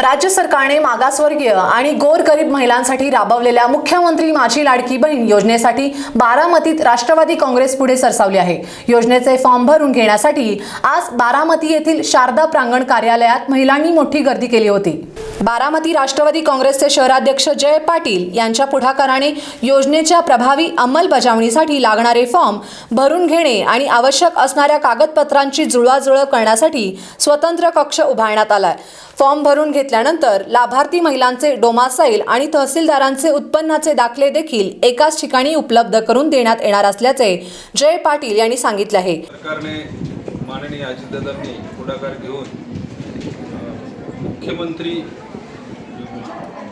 राज्य सरकारने मागासवर्गीय आणि गोरगरीब महिलांसाठी राबवलेल्या मुख्यमंत्री माझी लाडकी बहीण योजनेसाठी बारामतीत राष्ट्रवादी काँग्रेस पुढे सरसावली आहे. योजनेचे फॉर्म भरून घेण्यासाठी आज बारामती येथील शारदा प्रांगण कार्यालयात महिलांनी मोठी गर्दी केली होती. बारामती राष्ट्रवादी काँग्रेसचे शहराध्यक्ष जय पाटील यांच्या पुढाकाराने योजनेच्या प्रभावी अंमलबजावणीसाठी लागणारे फॉर्म भरून घेणे आणि आवश्यक असणाऱ्या कागदपत्रांची जुळवाजुळव करण्यासाठी स्वतंत्र कक्ष उभारण्यात आलाय. फॉर्म भरून घेतल्यानंतर लाभार्थी महिलांचे डोमासाईल आणि तहसीलदारांचे उत्पन्नाचे दाखले देखील एकाच ठिकाणी उपलब्ध करून देण्यात येणार असल्याचे जय पाटील यांनी सांगितले आहे. सरकारने माननीय अजितदादांनी पुढाकार घेऊन मुख्यमंत्री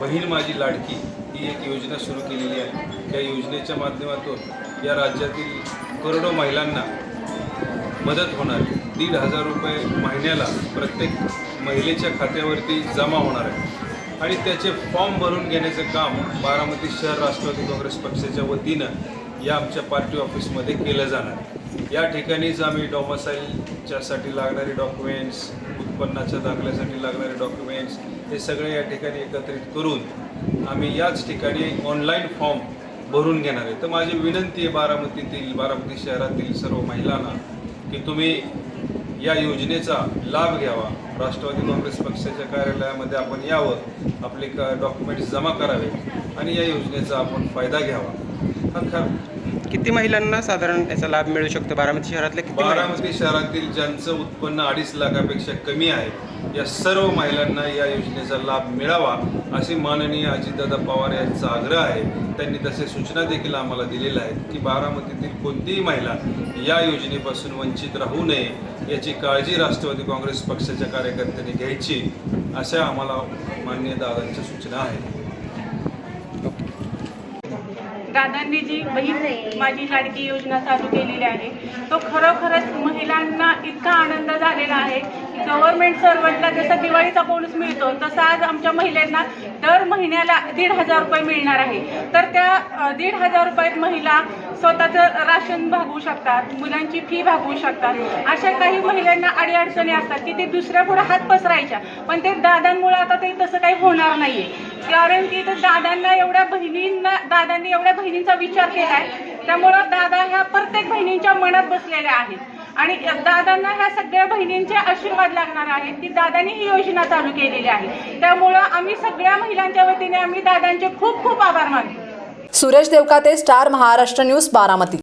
बहीण माझी लाडकी ही एक योजना सुरू केलेली आहे. त्या योजनेच्या माध्यमातून या राज्यातील करोडो महिलांना मदत होणार. आहे दीड हजार रुपये महिन्याला प्रत्येक महिलेच्या खात्यावरती जमा होणार आहे. आणि त्याचे फॉर्म भरून घेण्याचं काम बारामती शहर राष्ट्रवादी काँग्रेस पक्षाच्या वतीनं या आमच्या पार्टी ऑफिसमध्ये केलं जाणार. या ठिकाणीच आम्ही डॉमसाईलच्यासाठी लागणारे डॉक्युमेंट्स उत्पन्नाच्या दाखल्यासाठी लागणारे डॉक्युमेंट्स हे सगळे या ठिकाणी एकत्रित करून आम्ही याच ठिकाणी ऑनलाईन फॉर्म भरून घेणार आहे. तर माझी विनंती आहे बारामतीतील बारामती शहरातील सर्व महिलांना की तुम्ही या योजनेचा लाभ घ्यावा. राष्ट्रवादी काँग्रेस पक्षाच्या कार्यालयामध्ये आपण यावं. आपले क डॉक्युमेंट्स जमा करावे आणि या योजनेचा आपण फायदा घ्यावा. किती महिलांना साधारण याचा लाभ मिळू शकतो? बारामती शहरातल्या किती? बारामती शहरातील ज्यांचं उत्पन्न अडीच लाखापेक्षा कमी आहे या सर्व महिलांना या योजनेचा लाभ मिळावा अशी माननीय अजितदादा पवार यांचा आग्रह आहे. त्यांनी तसे सूचना देखील आम्हाला दिलेल्या आहेत की बारामतीतील कोणतीही महिला या योजनेपासून वंचित राहू नये याची काळजी राष्ट्रवादी काँग्रेस पक्षाच्या कार्यकर्त्यांनी घ्यायची अशा आम्हाला माननीय दादांच्या सूचना आहेत. दादांनी जी बहीण माझी लाडकी योजना चालू केलेली आहे तो खरोखरच महिलांना इतका आनंद झालेला आहे की गव्हर्नमेंट सर्वंटला जसा दिवाळीचा बोनस मिळतो तसा आज आमच्या महिलांना दर महिन्याला दीड हजार रुपये मिळणार आहे. तर त्या दीड हजार रुपयात महिला स्वतःचं राशन भागवू शकतात मुलांची फी भागवू शकतात. अशा काही महिलांना अडीअडचणी असतात की ते दुसऱ्या पुढे हात पसरायच्या पण ते दादांमुळे आता ते तसं काही होणार नाहीये. कारण की ते दादांना एवढ्या बहिणींना दादांनी एवढ्या बहिणींचा विचार केलाय त्यामुळं दादा ह्या प्रत्येक बहिणींच्या मनात बसलेल्या आहेत. आणि दादांना ह्या सगळ्या बहिणींचे आशीर्वाद लागणार आहेत की दादांनी ही योजना चालू केलेली आहे. त्यामुळं आम्ही सगळ्या महिलांच्या वतीने आम्ही दादांचे खूप खूप आभार मानतो. Suresh Devkate star Maharashtra news Baramati.